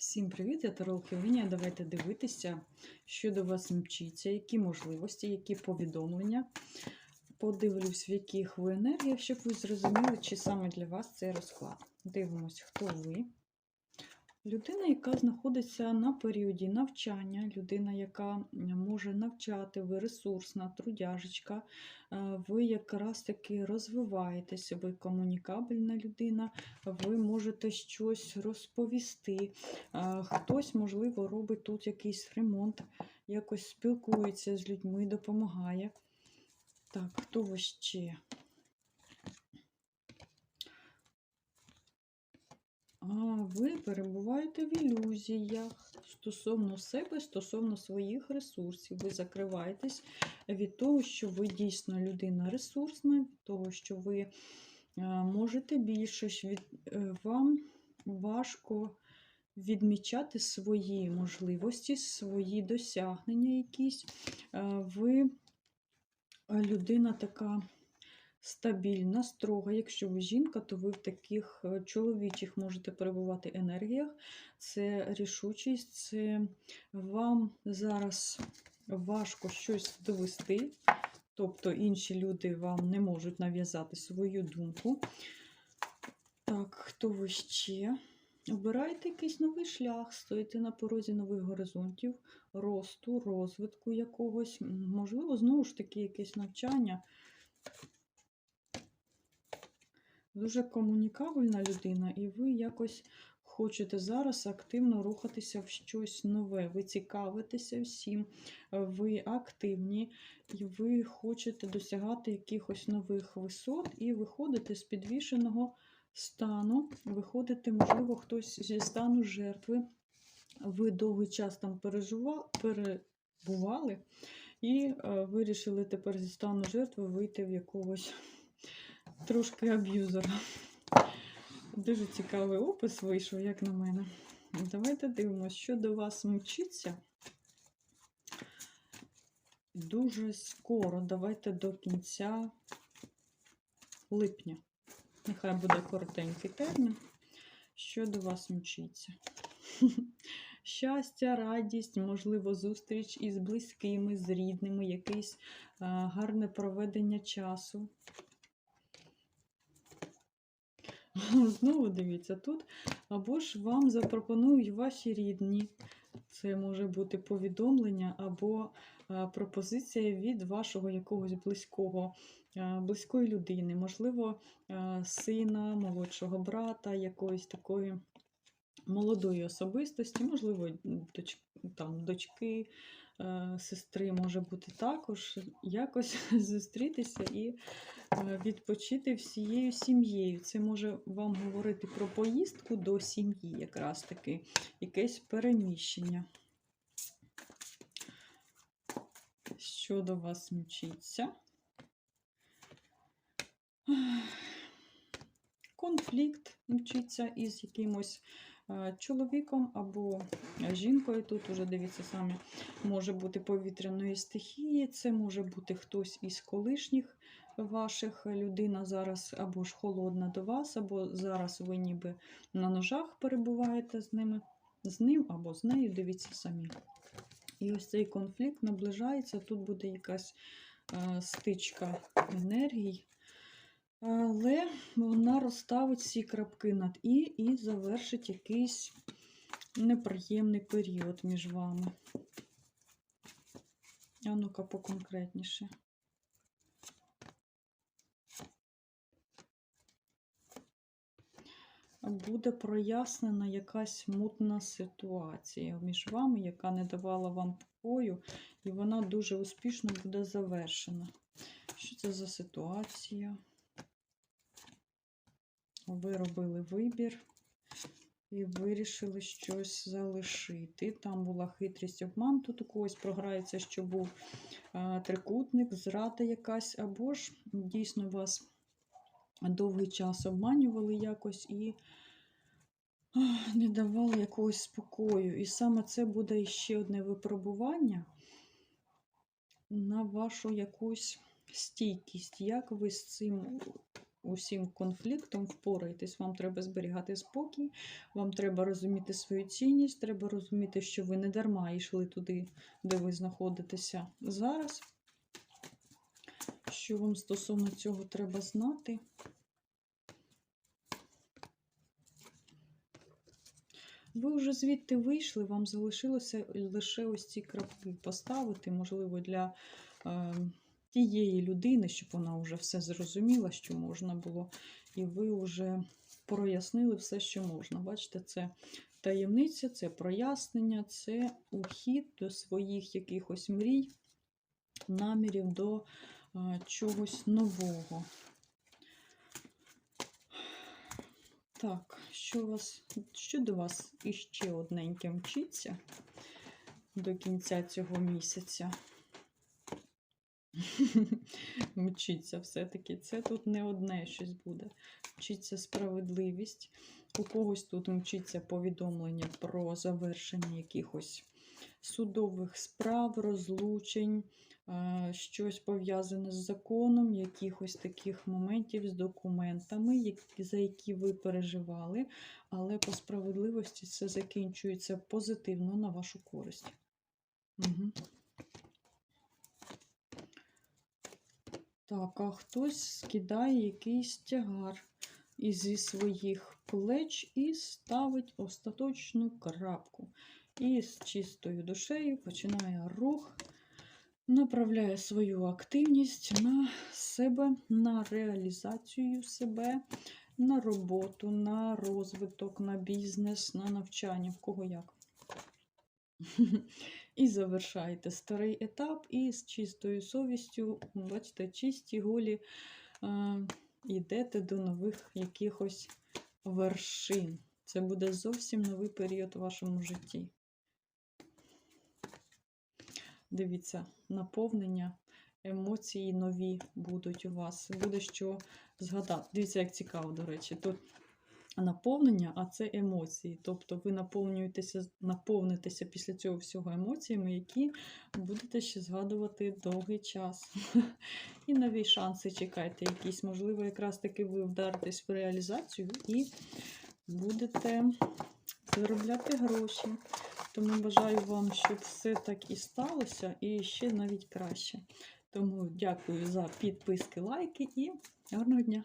Всім привіт, я Таролки Ківиня. Давайте дивитися, що до вас мчиться, які можливості, які повідомлення. Подивлюсь, в яких ви енергіях, щоб ви зрозуміли, чи саме для вас цей розклад. Дивимось, хто ви. Людина, яка знаходиться на періоді навчання, людина, яка може навчати, ви ресурсна, трудяжечка, е, ви якраз таки розвиваєтеся, ви комунікабельна людина, ви можете щось розповісти. Е, Хтось, можливо, робить тут якийсь ремонт, якось спілкується з людьми, допомагає. Так, хто ви ще? А ви перебуваєте в ілюзіях стосовно себе, стосовно своїх ресурсів. Ви закриваєтесь від того, що ви дійсно людина ресурсна, від того, що ви е, можете більше, е, вам важко відмічати свої можливості, свої досягнення якісь. Е, Ви людина така стабільна, строга. Якщо ви жінка, то ви в таких е, чоловічих можете перебувати енергіях. Це рішучість, це вам зараз важко щось довести. Тобто інші люди вам не можуть нав'язати свою думку. Так, хто ви ще? Обирайте якийсь новий шлях, стоїте на порозі нових горизонтів, росту, розвитку якогось. Можливо, знову ж таки, якесь навчання. Дуже комунікабельна людина, і ви якось хочете зараз активно рухатися в щось нове. Ви цікавитеся всім, ви активні, і ви хочете досягати якихось нових висот і виходите з підвішеного стану, виходите, можливо, хтось зі стану жертви. Ви довгий час там перебували і е, вирішили тепер зі стану жертви вийти в якогось трошки аб'юзера. Дуже цікавий опис вийшов, як на мене. Давайте дивимося, що до вас мчиться. Дуже скоро, давайте до кінця липня. Нехай буде коротенький термін. Що до вас мчиться? Щастя, радість, можливо, зустріч із близькими, з рідними, якесь гарне проведення часу. Знову дивіться, тут або ж вам запропонують ваші рідні. Це може бути повідомлення або пропозиція від вашого якогось близького, близької людини, можливо, сина, молодшого брата, якоїсь такої молодої особистості, можливо, доч, там, дочки, е, сестри може бути також, якось зустрітися і е, відпочити всією сім'єю. Це може вам говорити про поїздку до сім'ї, якраз таки, якесь переміщення. Що до вас мчиться? Конфлікт мчиться із якимось е, чоловіком або жінкою. Тут уже дивіться самі, може бути повітряної стихії, це може бути хтось із колишніх ваших людина зараз або ж холодна до вас, або зараз ви ніби на ножах перебуваєте з ними, з ним або з нею, дивіться самі. І ось цей конфлікт наближається, тут буде якась е, стичка енергій. Але вона розставить всі крапки над І і завершить якийсь неприємний період між вами. А ну-ка поконкретніше. Буде прояснена якась мутна ситуація між вами, яка не давала вам покою, і вона дуже успішно буде завершена. Що це за ситуація? Ви робили вибір і вирішили щось залишити. Там була хитрість обман, тут у когось програється, що був трикутник, зрада якась, або ж дійсно вас довгий час обманювали якось і не давали якогось спокою. І саме це буде ще одне випробування на вашу якусь стійкість. Як ви з цим усім конфліктом впораєтесь. Вам треба зберігати спокій, вам треба розуміти свою цінність, треба розуміти, що ви не дарма йшли туди, де ви знаходитеся зараз. Що вам стосовно цього треба знати? Ви вже звідти вийшли, вам залишилося лише ось ці крапки поставити, можливо, для е, тієї людини, щоб вона вже все зрозуміла, що можна було, і ви вже прояснили все, що можна. Бачите, це таємниця, це прояснення, це ухід до своїх якихось мрій, намірів до чогось нового. Так, що, вас, що до вас іще одненьке мчиться до кінця цього місяця? Мчиться все-таки. Це тут не одне щось буде. Мчиться справедливість. У когось тут мчиться повідомлення про завершення якихось судових справ, розлучень, е, щось пов'язане з законом, якихось таких моментів з документами, за які ви переживали, але по справедливості це закінчується позитивно на вашу користь. Угу. Так, а хтось скидає якийсь тягар зі своїх плеч і ставить остаточну крапку. І з чистою душею починає рух, направляє свою активність на себе, на реалізацію себе, на роботу, на розвиток, на бізнес, на навчання, в кого як. І завершаєте старий етап, і з чистою совістю, бачите, чисті голі, е, йдете до нових якихось вершин. Це буде зовсім новий період у вашому житті. Дивіться, наповнення, емоції нові будуть у вас. Буде що згадати. Дивіться, як цікаво, до речі. Тут наповнення, а це емоції. Тобто ви наповнюєтеся, наповнитеся після цього всього емоціями, які будете ще згадувати довгий час. І нові шанси чекайте якісь. Можливо, якраз таки ви вдаритесь в реалізацію і будете заробляти гроші. Тому бажаю вам, щоб все так і сталося, і ще навіть краще. Тому дякую за підписки, лайки і гарного дня!